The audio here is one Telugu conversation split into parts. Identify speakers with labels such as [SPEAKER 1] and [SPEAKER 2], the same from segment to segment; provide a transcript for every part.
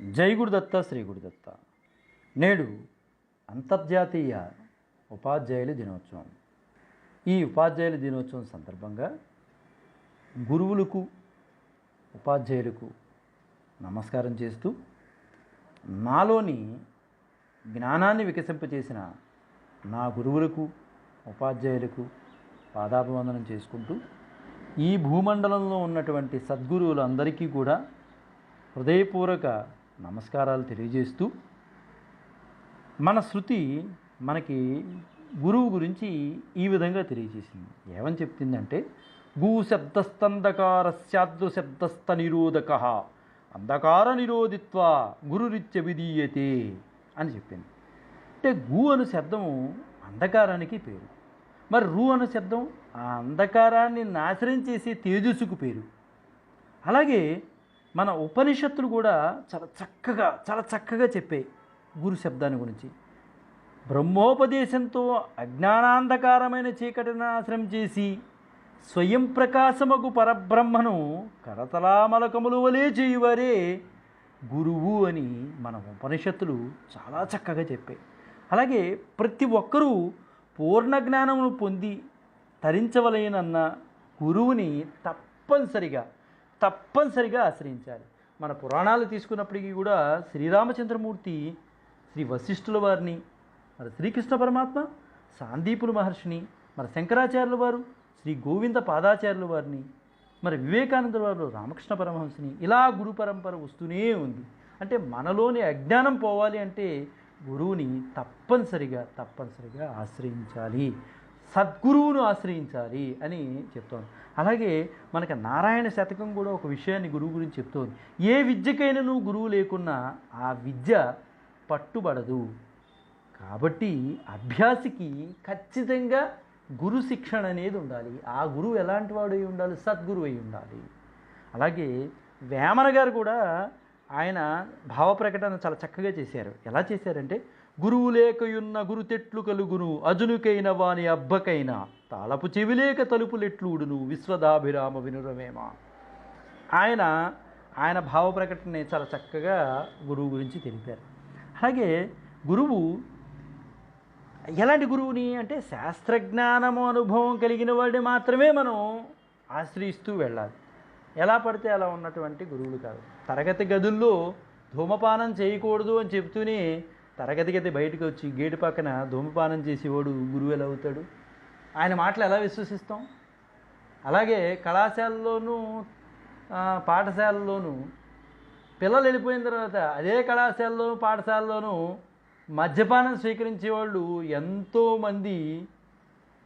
[SPEAKER 1] జై గురుదత్త శ్రీ గురుదత్త నేడు అంతర్జాతీయ ఉపాధ్యాయుల దినోత్సవం. ఈ ఉపాధ్యాయుల దినోత్సవం సందర్భంగా గురువులకు ఉపాధ్యాయులకు నమస్కారం చేస్తూ నాలోని జ్ఞానాన్ని వికసింపచేసిన నా గురువులకు ఉపాధ్యాయులకు పాదాభివందనం చేసుకుంటూ ఈ భూమండలంలో ఉన్నటువంటి సద్గురువులందరికీ కూడా హృదయపూర్వక నమస్కారాలు తెలియజేస్తూ మన శృతి మనకి గురువు గురించి ఈ విధంగా తెలియజేసింది. ఏమని చెప్తుందంటే భూ శబ్దస్తంధకారస్యాద్దు శబ్దస్థ నిరోధక అంధకార నిరోధిత్వ గురురిత్య విధీయతే అని చెప్పింది. అంటే గు అను శబ్దము అంధకారానికి పేరు. మరి రు అను శబ్దం ఆ అంధకారాన్ని నాశనం చేసే తేజస్సుకు పేరు. అలాగే మన ఉపనిషత్తులు కూడా చాలా చక్కగా చాలా చక్కగా చెప్పాయి గురు శబ్దాన్ని గురించి. బ్రహ్మోపదేశంతో అజ్ఞానాంధకారమైన చీకటిని నాశనం చేసి స్వయం ప్రకాశమగు పరబ్రహ్మను కరతలామలకములు వలే చేయువారే గురువు అని మన ఉపనిషత్తులు చాలా చక్కగా చెప్పాయి. అలాగే ప్రతి ఒక్కరూ పూర్ణ జ్ఞానమును పొంది తరించవలయనన్న గురువుని తప్పనిసరిగా తప్పనిసరిగా ఆశ్రయించాలి. మన పురాణాలు తీసుకున్నప్పటికీ కూడా శ్రీరామచంద్రమూర్తి శ్రీ వశిష్ఠుల వారిని మరి శ్రీకృష్ణ పరమాత్మ సాందీపుల మహర్షిని మరి శంకరాచార్యుల వారు శ్రీ గోవింద పాదాచార్యుల వారిని మరి వివేకానంద వారు రామకృష్ణ పరమహంసని ఇలా గురు పరంపర వస్తూనే ఉంది. అంటే మనలోని అజ్ఞానం పోవాలి అంటే గురువుని తప్పనిసరిగా తప్పనిసరిగా ఆశ్రయించాలి. సద్గురువును ఆశ్రయించాలి అని చెప్తోంది. అలాగే మనకి నారాయణ శతకం కూడా ఒక విషయాన్ని గురువు గురించి చెప్తోంది. ఏ విద్యకైనా నువ్వు గురువు లేకున్నా ఆ విద్య పట్టుబడదు. కాబట్టి అభ్యాసికి ఖచ్చితంగా గురు శిక్షణ అనేది ఉండాలి. ఆ గురువు ఎలాంటి వాడు అయి ఉండాలి? సద్గురువు అయి ఉండాలి. అలాగే వేమన గారు కూడా ఆయన భావ ప్రకటన చాలా చక్కగా చేశారు. ఎలా చేశారంటే గురువు లేకయున్న గురుతెట్లు కలుగును అజునుకైన వాని అబ్బకైన. తాళపు చెవిలేక తలుపులెట్లుడును విశ్వదాభిరామ వినురమేమ. ఆయన ఆయన భావ ప్రకటన చాలా చక్కగా గురువు గురించి తెలిపారు. అలాగే గురువు ఎలాంటి గురువుని అంటే శాస్త్రజ్ఞానము అనుభవం కలిగిన వాడిని మాత్రమే మనం ఆశ్రయిస్తూ వెళ్ళాలి. ఎలా పడితే అలా ఉన్నటువంటి గురువులు కాదు. తరగతి గదుల్లో ధూమపానం చేయకూడదు అని చెప్తూనే తరగతి గది బయటకు వచ్చి గేటు పక్కన ధూమపానం చేసేవాడు గురువు ఎలా అవుతాడు? ఆయన మాటలు ఎలా విశ్వసిస్తాం? అలాగే కళాశాలలోనూ పాఠశాలలోనూ పిల్లలు వెళ్ళిపోయిన తర్వాత అదే కళాశాలలోనూ పాఠశాలలోనూ మద్యపానం స్వీకరించే వాళ్ళు ఎంతోమంది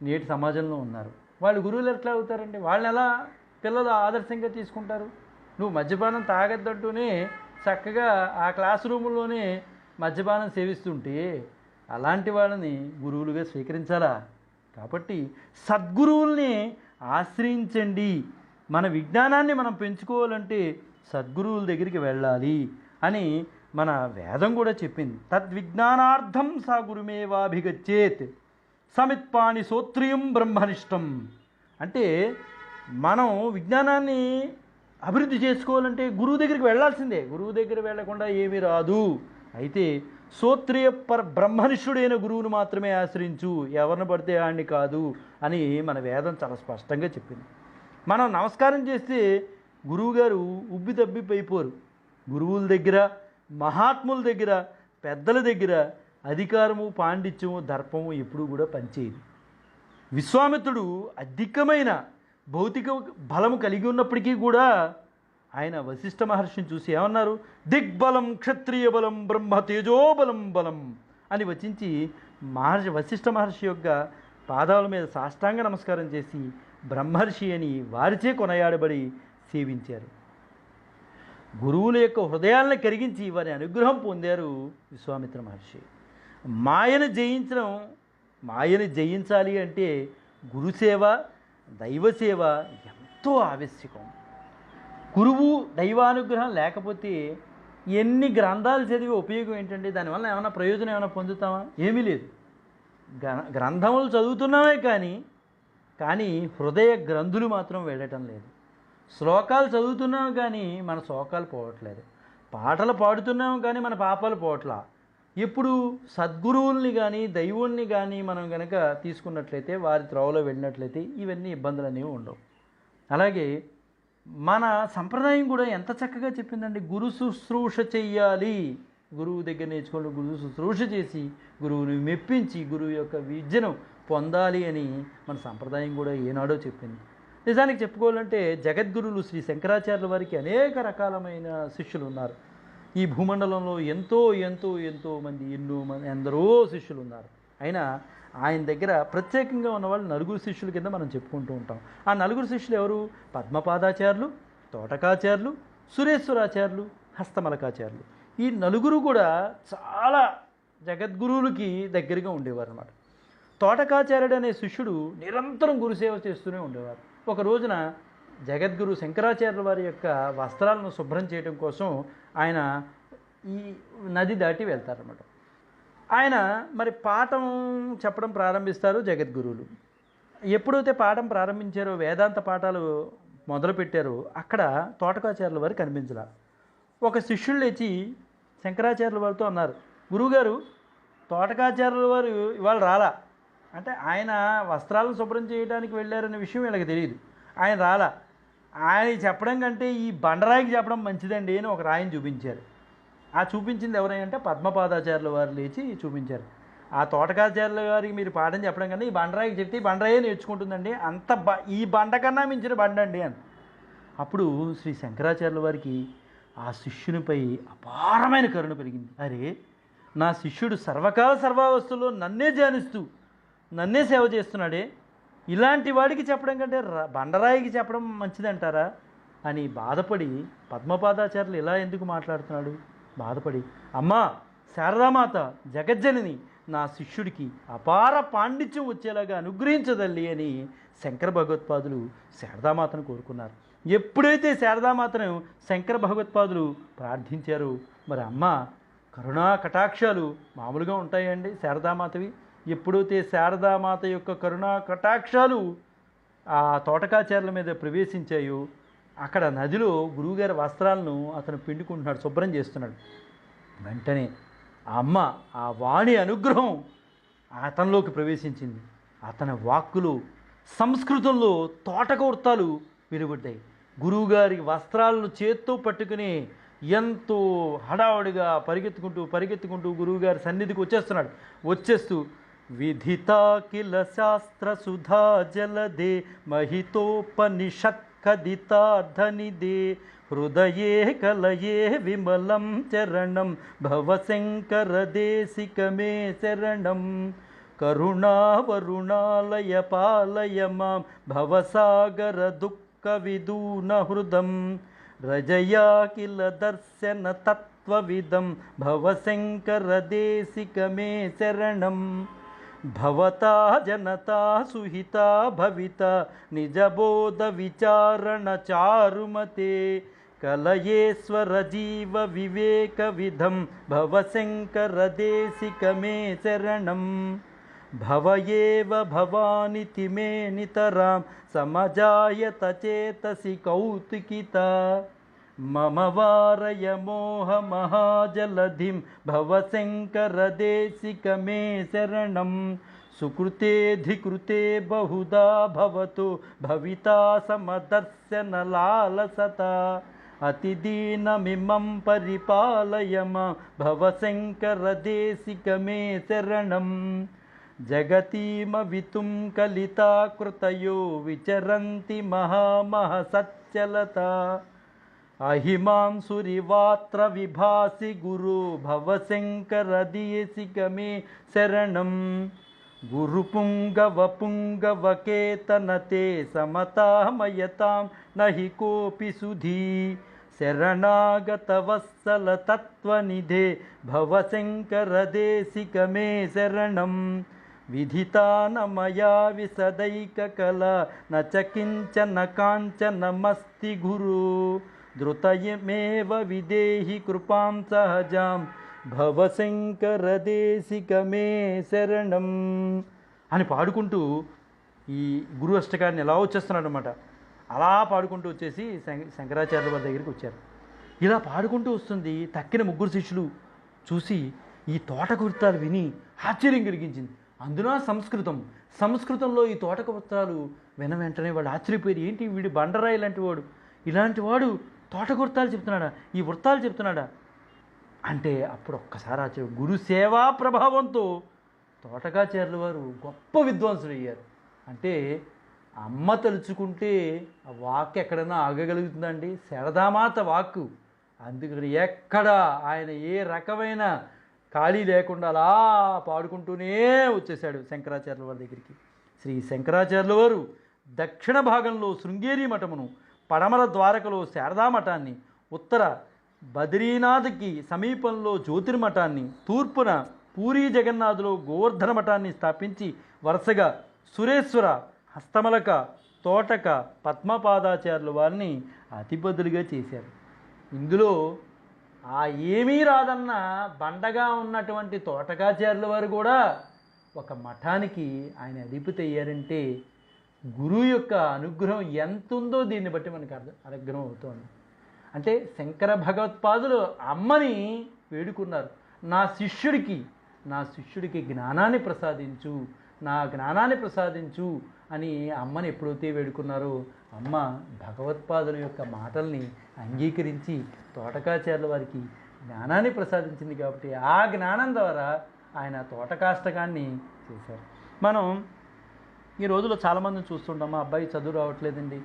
[SPEAKER 1] నేటి సమాజంలో ఉన్నారు. వాళ్ళు గురువులు ఎట్లా అవుతారండి? వాళ్ళని ఎలా పిల్లలు ఆదర్శంగా తీసుకుంటారు? నువ్వు మద్యపానం తాగద్దంటూనే చక్కగా ఆ క్లాస్ రూముల్లోనే మద్యపానం సేవిస్తుంటే అలాంటి వాళ్ళని గురువులుగా స్వీకరించాలా? కాబట్టి సద్గురువుల్ని ఆశ్రయించండి. మన విజ్ఞానాన్ని మనం పెంచుకోవాలంటే సద్గురువుల దగ్గరికి వెళ్ళాలి అని మన వేదం కూడా చెప్పింది. తద్విజ్ఞానార్థం సా గురుమేవాభిగచ్చేత్ సమిత్పాణి సోత్రియం బ్రహ్మనిష్టం. అంటే మనం విజ్ఞానాన్ని అభివృద్ధి చేసుకోవాలంటే గురువు దగ్గరికి వెళ్ళాల్సిందే. గురువు దగ్గర వెళ్ళకుండా ఏమీ రాదు. అయితే సోత్రియ పర బ్రహ్మనిష్ఠుడైన గురువును మాత్రమే ఆశ్రయించు ఎవరిని పడితే ఆడిని కాదు అని మన వేదం చాలా స్పష్టంగా చెప్పింది. మనం నమస్కారం చేస్తే గురువుగారు ఉబ్బి తబ్బిపోయిపోరు. గురువుల దగ్గర మహాత్ముల దగ్గర పెద్దల దగ్గర అధికారము పాండిత్యము దర్పము ఎప్పుడూ కూడా పనిచేయదు. విశ్వామిత్రుడు అధికమైన భౌతిక బలము కలిగి ఉన్నప్పటికీ కూడా ఆయన వశిష్ఠ మహర్షిని చూసి ఏమన్నారు? దిగ్బలం క్షత్రియ బలం బ్రహ్మ తేజోబలం బలం అని వచించి మహర్షి వశిష్ఠ మహర్షి యొక్క పాదాల మీద సాష్టాంగ నమస్కారం చేసి బ్రహ్మర్షి అని వారిచే కొనయాడబడి సేవించారు. గురువుల యొక్క హృదయాలను కరిగించి వారి అనుగ్రహం పొందారు విశ్వామిత్ర మహర్షి. మాయను జయించడం మాయను జయించాలి అంటే గురుసేవ దైవసేవ ఎంతో ఆవశ్యకం. గురువు దైవానుగ్రహం లేకపోతే ఎన్ని గ్రంథాలు చదివే ఉపయోగం ఏంటంటే దానివల్ల ఏమైనా ప్రయోజనం ఏమైనా పొందుతామా? ఏమీ లేదు. గ్రంథములు చదువుతున్నామే కానీ కానీ హృదయ గ్రంథులు మాత్రం వెళ్ళటం లేదు. శ్లోకాలు చదువుతున్నాం కానీ మన శోకాలు పోవట్లేదు. పాటలు పాడుతున్నాం కానీ మన పాపాలు పోవట్లా. ఇప్పుడు సద్గురువుల్ని కానీ దైవుల్ని కానీ మనం కనుక తీసుకున్నట్లయితే వారి త్రోవలో వెళ్ళినట్లయితే ఇవన్నీ ఇబ్బందులు అనేవి ఉండవు. అలాగే మన సంప్రదాయం కూడా ఎంత చక్కగా చెప్పిందండి. గురు శుశ్రూష చెయ్యాలి. గురువు దగ్గర నేర్చుకోండి గురువు శుశ్రూష చేసి గురువుని మెప్పించి గురువు యొక్క విద్యను పొందాలి అని మన సంప్రదాయం కూడా ఏనాడో చెప్పింది. నిజానికి చెప్పుకోవాలంటే జగద్గురులు శ్రీ శంకరాచార్యుల వారికి అనేక రకాలమైన శిష్యులు ఉన్నారు ఈ భూమండలంలో ఎంతో ఎంతో ఎంతో మంది ఎన్నో మంది ఎందరో శిష్యులు ఉన్నారు అయినా ఆయన దగ్గర ప్రత్యేకంగా ఉన్న వాళ్ళు నలుగురు శిష్యుల కింద మనం చెప్పుకుంటూ ఉంటాం. ఆ నలుగురు శిష్యులు ఎవరు? పద్మపాదాచార్యులు తోటకాచార్యులు సురేశ్వరాచార్యులు హస్తమలకాచార్యులు. ఈ నలుగురు కూడా చాలా జగద్గురువులకి దగ్గరగా ఉండేవారు అన్నమాట తోటకాచార్యుడు అనే శిష్యుడు నిరంతరం గురుసేవ చేస్తూనే ఉండేవారు. ఒక రోజున జగద్గురు శంకరాచార్యుల వారి యొక్క వస్త్రాలను శుభ్రం చేయడం కోసం ఆయన ఈ నది దాటి వెళ్తారన్నమాట. ఆయన మరి పాఠం చెప్పడం ప్రారంభిస్తారు జగద్గురువులు. ఎప్పుడైతే పాఠం ప్రారంభించారో వేదాంత పాఠాలు మొదలుపెట్టారో అక్కడ తోటకాచార్యుల వారు కనిపించలా. ఒక శిష్యుడు లేచి శంకరాచార్యుల వారితో అన్నారు గురువుగారు తోటకాచార్యుల వారు ఇవాళ రాలా? అంటే ఆయన వస్త్రాలను శుభ్రం చేయడానికి వెళ్ళారనే విషయం వీళ్ళకి తెలియదు. ఆయన రాలా? ఆయన చెప్పడం కంటే ఈ బండరాయికి చెప్పడం మంచిదండి అని ఒక రాయిని చూపించారు. ఆ చూపించింది ఎవరైనా పద్మపాదాచార్యుల వారు లేచి చూపించారు. ఆ తోటకాచార్యుల గారికి మీరు పాఠం చెప్పడం కన్నా ఈ బండరాయికి చెప్తే ఈ బండరాయే నేర్చుకుంటుందండి. అంత బ ఈ బండ కన్నా మించిన బండ అండి అని. అప్పుడు శ్రీ శంకరాచార్యుల వారికి ఆ శిష్యునిపై అపారమైన కరుణ పెరిగింది. అరే నా శిష్యుడు సర్వకాల సర్వావస్థలో నన్నే ధ్యానిస్తూ నన్నే సేవ చేస్తున్నాడే. ఇలాంటి వాడికి చెప్పడం కంటే బండరాయికి చెప్పడం మంచిదంటారా? అని బాధపడి పద్మపాదాచార్యులు ఇలా ఎందుకు మాట్లాడుతున్నాడు? బాధపడి అమ్మా శారదామాత జగజ్జనని నా శిష్యుడికి అపార పాండిత్యం వచ్చేలాగా అనుగ్రహించదల్లి అని శంకర భగవత్పాదులు శారదామాతను కోరుకున్నారు. ఎప్పుడైతే శారదామాతను శంకర భగవత్పాదులు ప్రార్థించారో మరి అమ్మ కరుణా కటాక్షాలు మామూలుగా ఉంటాయండి శారదామాతవి. ఎప్పుడైతే శారదామాత యొక్క కరుణా కటాక్షాలు ఆ తోటకాచార్ల మీద ప్రవేశించాయో అక్కడ నదిలో గురువుగారి వస్త్రాలను అతను పిండుకుంటున్నాడు శుభ్రం చేస్తున్నాడు. వెంటనే ఆ అమ్మ ఆ వాణి అనుగ్రహం అతనిలోకి ప్రవేశించింది. అతని వాక్కులు సంస్కృతంలో తోటక వృత్తాలు వెలువడ్డాయి గురువుగారి వస్త్రాలను చేత్తో పట్టుకుని ఎంతో హడావుడిగా పరిగెత్తుకుంటూ పరిగెత్తుకుంటూ గురువుగారి సన్నిధికి వచ్చేస్తున్నాడు. వచ్చేస్తూ విధితాకిల శాస్త్ర సుధా జలదే మహితోపనిషత్ कदितार्धनिधे हृदये कलये विमलं चरणं भव शङ्करदेशिकमे शरणं करुणावरुणालय पालय मां भवसागरदुःखविदूनहृदं रजया किल दर्शनतत्त्वविदं भव शङ्करदेशिक मे शरणम् भवता जनता सुहिता भविता निजबोधविचारणचारुमते कलयेश्वरजीवविवेकविधं भवशङ्करदेशिकमे शरणं। भव एव भवानिति मे नितरां समजायत चेतसि कौतुकिता। मम वारय मोहमहाजलधिं भवशङ्करदेशिक मे शरणं। सुकृतेऽधिकृते बहुधा भवतु भविता समदर्शनलालसता। अतिदीनमिमं परिपालय मा भवशङ्करदेशिकमे शरणं। जगतीमवितुं कलिता कृतयो विचरन्ति महामहसच्चलता। अहिमांसुरिवात्र विभासि सुरिवात्रविभासि गुरु भव गमे शरणं। गुरुपुङ्गवपुङ्गवकेतनते समतामयतां न हि कोऽपि सुधी। शरणागतवत्सलतत्त्वनिधे भव शङ्करदेशि शरणं। विधिता न मया विशदैककला न च किञ्चन काञ्चनमस्ति गुरु। కోపి ధృతయమేవ విదేహి కృపాం సహజాం భవశంకర దేశికమే శరణం అని పాడుకుంటూ ఈ గురు అష్టకాన్ని ఎలా వచ్చేస్తున్నాడు అనమాట అలా పాడుకుంటూ వచ్చేసి శం- శంకరాచార్యుల వారి దగ్గరికి వచ్చారు. ఇలా పాడుకుంటూ వస్తుంది తక్కిన ముగ్గురు శిష్యులు చూసి ఈ తోట కృతాలు విని ఆశ్చర్యం కలిగించింది. అందున సంస్కృతం? సంస్కృతంలో ఈ తోటక కృతాలు విన వెంటనే వాడు ఆశ్చర్యపోయారు. ఏంటి వీడి బండరాయి లాంటి వాడు? ఇలాంటి వాడు తోట వృత్తాలు చెప్తున్నాడా? ఈ వృత్తాలు చెప్తున్నాడా? అంటే అప్పుడు ఒక్కసారి ఆచార్య గురు సేవా ప్రభావంతో తోటకాచార్యుల వారు గొప్ప విద్వాంసులు అయ్యారు అంటే అమ్మ తలుచుకుంటే ఆ వాక్ ఎక్కడైనా ఆగగలుగుతుందండి? శరదామాత వాక్కు. అందుకని ఎక్కడ ఆయన ఏ రకమైన ఖాళీ లేకుండా అలా పాడుకుంటూనే వచ్చేసాడు శంకరాచార్యుల వారి దగ్గరికి. శ్రీ శంకరాచార్యుల వారు దక్షిణ భాగంలో శృంగేరి మఠమును పడమర ద్వారకలో శారదా మఠాన్ని ఉత్తర బద్రీనాథ్కి సమీపంలో జ్యోతిర్మఠాన్ని తూర్పున పూరీ జగన్నాథులో గోవర్ధన మఠాన్ని స్థాపించి వరుసగా సురేశ్వర హస్తమలక తోటక పద్మపాదాచార్యుల వారిని అతిపదులుగా చేశారు. ఇందులో ఆ ఏమీ రాదన్న బండగా ఉన్నటువంటి తోటకాచార్యుల వారు కూడా ఒక మఠానికి ఆయన అధిపతి అయ్యారంటే గురువు యొక్క అనుగ్రహం ఎంత ఉందో దీన్ని బట్టి మనకు అర్థం అనుగ్రహం అవుతోంది. అంటే శంకర భగవత్పాదులు అమ్మని వేడుకున్నారు. నా శిష్యుడికి నా శిష్యుడికి జ్ఞానాన్ని ప్రసాదించు నా జ్ఞానాన్ని ప్రసాదించు అని అమ్మని ఎప్పుడైతే వేడుకున్నారో అమ్మ భగవత్పాదుల యొక్క మాటల్ని అంగీకరించి తోటకాచార్యుల వారికి జ్ఞానాన్ని ప్రసాదించింది కాబట్టి ఆ జ్ఞానం ద్వారా ఆయన తోటకాష్టకాన్ని చేశారు. మనం ఈ రోజుల్లో చాలామందిని చూస్తుంటాం మా అబ్బాయి చదువు రావట్లేదండి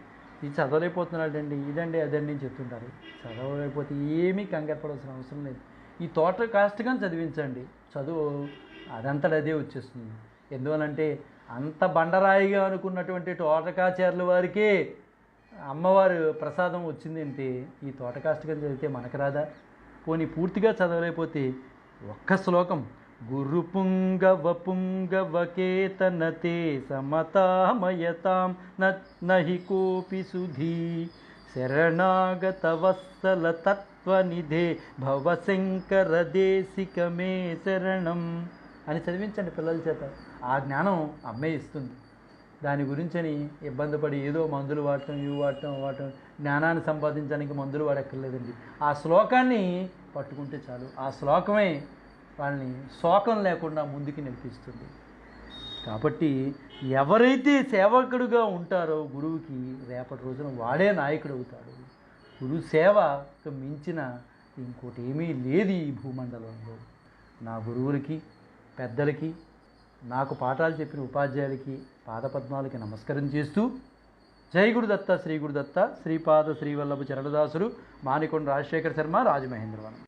[SPEAKER 1] ఇది చదవలేకపోతున్నాడండి ఇదండి అదండి అని చెప్తుంటారు. చదవలేకపోతే ఏమీ కంగారు పడాల్సిన అవసరం లేదు. ఈ తోట కాస్ట్గా చదివించండి. చదువు అదంతట అదే వచ్చేస్తుంది. ఎందువలంటే అంత బండరాయిగా అనుకున్నటువంటి తోటకాచార్యుల వారికే అమ్మవారు ప్రసాదం వచ్చిందంటే ఈ తోటకాష్టకం చదివితే మనకు రాదా? పోనీ పూర్తిగా చదవలేకపోతే ఒక్క శ్లోకం గురు పుంగవ పుంగవ కేతనతే సమతామయతాం నహి కోపి సుధీ. శరణాగత వత్సల తత్వనిధే భవశంకర దేశిక మే శరణం. అని చదివించండి పిల్లల చేత. ఆ జ్ఞానం అమ్మే ఇస్తుంది. దాని గురించని ఇబ్బంది పడి ఏదో మందులు వాడటం ఇవి వాడటం వాడటం జ్ఞానాన్ని సంపాదించడానికి మందులు వాడక్కర్లేదండి. ఆ శ్లోకాన్ని పట్టుకుంటే చాలు. ఆ శ్లోకమే వాళ్ళని శోకం లేకుండా ముందుకు నడిపిస్తుంది. కాబట్టి ఎవరైతే సేవకుడుగా ఉంటారో గురువుకి రేపటి రోజున వాడే నాయకుడు అవుతాడు. గురు సేవకు మించిన ఇంకోటి ఏమీ లేదు ఈ భూమండలంలో. నా గురువులకి పెద్దలకి నాకు పాఠాలు చెప్పిన ఉపాధ్యాయులకి పాదపద్మాలకి నమస్కారం చేస్తూ జై గురుదత్త శ్రీ గురుదత్త శ్రీపాద శ్రీవల్లభ చరణదాసుడు మానికొండ రాజశేఖర శర్మ రాజమహేంద్రవనం.